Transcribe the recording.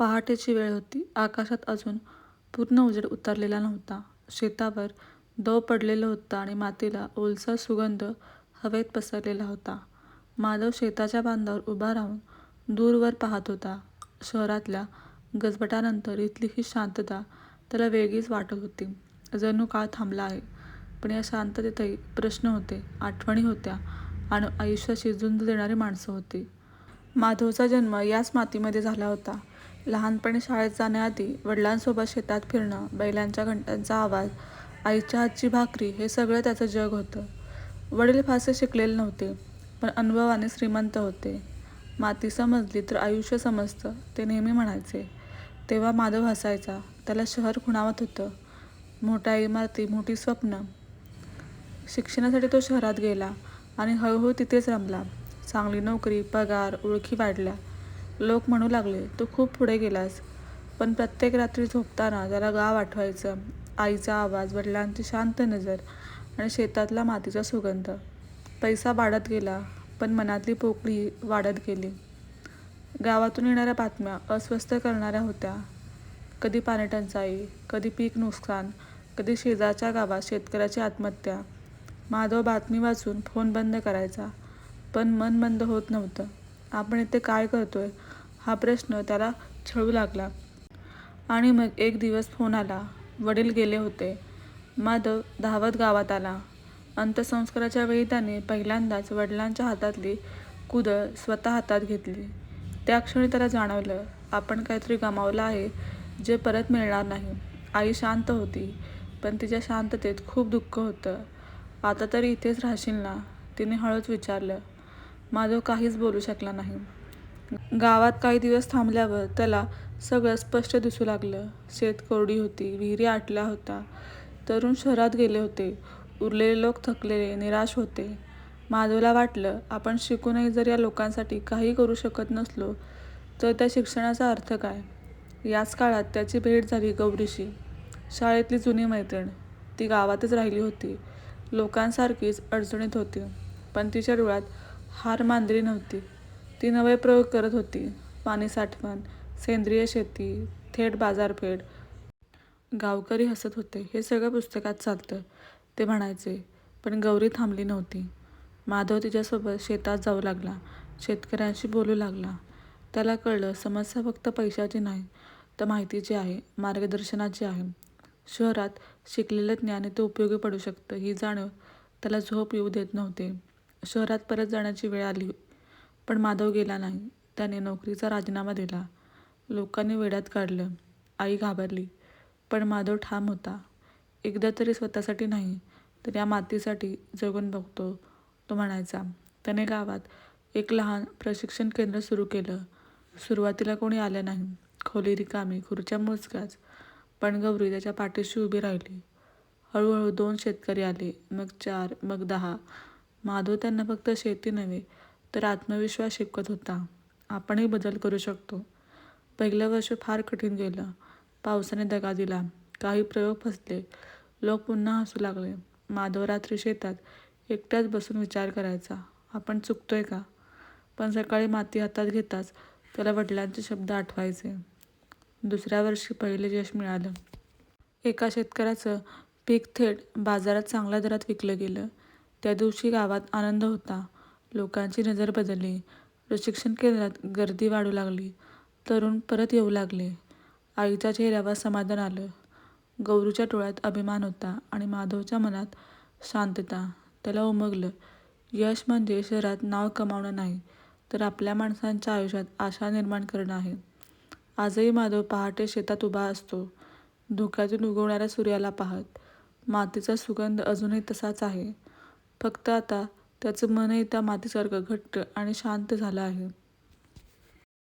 पहाटेची वेळ होती. आकाशात अजून पूर्ण उजेड उतरलेला नव्हता. शेतावर दव पडलेलं होतं आणि मातीला ओलसर सुगंध हवेत पसरलेला होता. माधव शेताच्या बांधावर उभा राहून दूरवर पाहत होता. शहरातल्या गजबटानंतर इथली ही शांतता त्याला वेगळीच वाटत होती. जणू काळ थांबला आहे. पण या शांततेतही प्रश्न होते, आठवणी होत्या आणि आयुष्याशी झुंज देणारी माणसं होती. माधवचा जन्म याच मातीमध्ये झाला होता. लहानपणी शाळेत जाण्याआधी वडिलांसोबत शेतात फिरणं, बैलांच्या घंटांचा आवाज, आईच्या हातची भाकरी हे सगळं त्याचं जग होतं. वडील फारसे शिकलेले नव्हते, पण अनुभवाने श्रीमंत होते. माती समजली तर आयुष्य समजतं, ते नेहमी म्हणायचे. तेव्हा माधव हसायचा. त्याला शहर खुणावत होतं. मोठ्या इमारती, मोठी स्वप्न शिक्षणासाठी तो शहरात गेला आणि हळूहळू तिथेच रमला. चांगली नोकरी, पगार, ओळखी वाढल्या. लोक म्हणू लागले, तू खूप पुढे गेलास. पण प्रत्येक रात्री झोपताना त्याला गाव आठवायचं. आईचा आवाज, वडिलांची शांत नजर आणि शेतातला मातीचा सुगंध. पैसा वाढत गेला, पण मनातली पोकळी वाढत गेली. गावातून येणाऱ्या बातम्या अस्वस्थ करणाऱ्या होत्या. कधी पाणीटंचाई, कधी पीक नुकसान, कधी शेजारच्या गावात शेतकऱ्याची आत्महत्या. माधव बातमी वाचून फोन बंद करायचा. पण मन बंद होत नव्हतं. आपण इथे काय करतोय, हा प्रश्न त्याला छळू लागला. आणि मग एक दिवस फोन आला. वडील गेले होते. माधव धावत गावात आला. अंत्यसंस्काराच्या वेळी त्याने पहिल्यांदाच वडिलांच्या हातातली कुदळ स्वतः हातात घेतली. त्या क्षणी त्याला जाणवलं, आपण काहीतरी गमावलं आहे, जे परत मिळणार नाही. आई शांत होती, पण तिच्या शांततेत खूप दुःख होतं. आता तरी इथेच राहशील ना? तिने हळूच विचारलं. माधव काहीच बोलू शकला नाही. गावात काही दिवस थांबल्यावर त्याला सगळं स्पष्ट दिसू लागलं. शेत कोरडी होती, विहिरी आटल्या होता तरुण शहरात गेले होते. उरलेले लोक थकलेले, निराश होते. माधवला वाटलं, आपण शिकूनही जर या लोकांसाठी काही करू शकत नसलो, तर त्या शिक्षणाचा अर्थ काय? याच काळात त्याची भेट झाली गौरीशी. शाळेतली जुनी मैत्रीण. ती गावातच राहिली होती. लोकांसारखीच अडचणीत होती. पण तिच्या डोळ्यात हार मांदरी नव्हती. ती नवे प्रयोग करत होती. पाणी साठवण, सेंद्रिय शेती, थेट बाजारपेठ. गावकरी हसत होते. हे सगळं पुस्तकात चालतं, ते म्हणायचे. पण गौरी थांबली नव्हती. माधव तिच्यासोबत शेतात जाऊ लागला. शेतकऱ्यांशी बोलू लागला. त्याला कळलं, समस्या फक्त पैशाची नाही, तर माहितीची आहे, मार्गदर्शनाची आहे. शहरात शिकलेलं ज्ञान ते उपयोगी पडू शकतं, ही जाणीव त्याला झोप येऊ देत नव्हते शहरात परत जाण्याची वेळ आली. पण माधव गेला नाही. त्याने नोकरीचा राजीनामा दिला. लोकांनी वेड्यात काढलं. आई घाबरली. पण माधव ठाम होता. एकदा तरी स्वतःसाठी नाही, तर या मातीसाठी जगून बघतो, तो म्हणायचा. त्याने गावात एक लहान प्रशिक्षण केंद्र सुरू केलं. सुरुवातीला कोणी आलं नाही. खोली रिकामी, खुर्च्या मोजक्याच. पण गौरी त्याच्या पाठीशी उभी राहिली. हळूहळू दोन शेतकरी आले, मग चार, मग दहा. माधव त्यांना फक्त शेती नव्हे, तर आत्मविश्वास शिकत होता. आपणही बदल करू शकतो. पहिलं वर्ष फार कठीण गेलं. पावसाने दगा दिला. काही प्रयोग फसले. लोक पुन्हा हसू लागले. माधव रात्री शेतात एकट्याच बसून विचार करायचा, आपण चुकतोय का? पण सकाळी माती हातात घेताच त्याला वडिलांचे शब्द आठवायचे. दुसऱ्या वर्षी पहिले यश मिळालं. एका शेतकऱ्याचं पीक थेट बाजारात चांगल्या दरात विकलं गेलं. त्या दिवशी गावात आनंद होता. लोकांची नजर बदलली. प्रशिक्षण केंद्रात गर्दी वाढू लागली. तरुण परत येऊ लागले. आईच्या चेहऱ्यावर समाधान आलं. गौरीच्या डोळ्यात अभिमान होता आणि माधवच्या मनात शांतता. त्याला उमगलं, यश म्हणजे शहरात नाव कमावणं नाही, तर आपल्या माणसांच्या आयुष्यात आशा निर्माण करणं आहे. आजही माधव पहाटे शेतात उभा असतो, धुक्यातून उगवणाऱ्या सूर्याला पाहत. मातीचा सुगंध अजूनही तसाच आहे. फक्त आता त्याचं मनही त्या मातीसारखं घट्ट आणि शांत झालं आहे.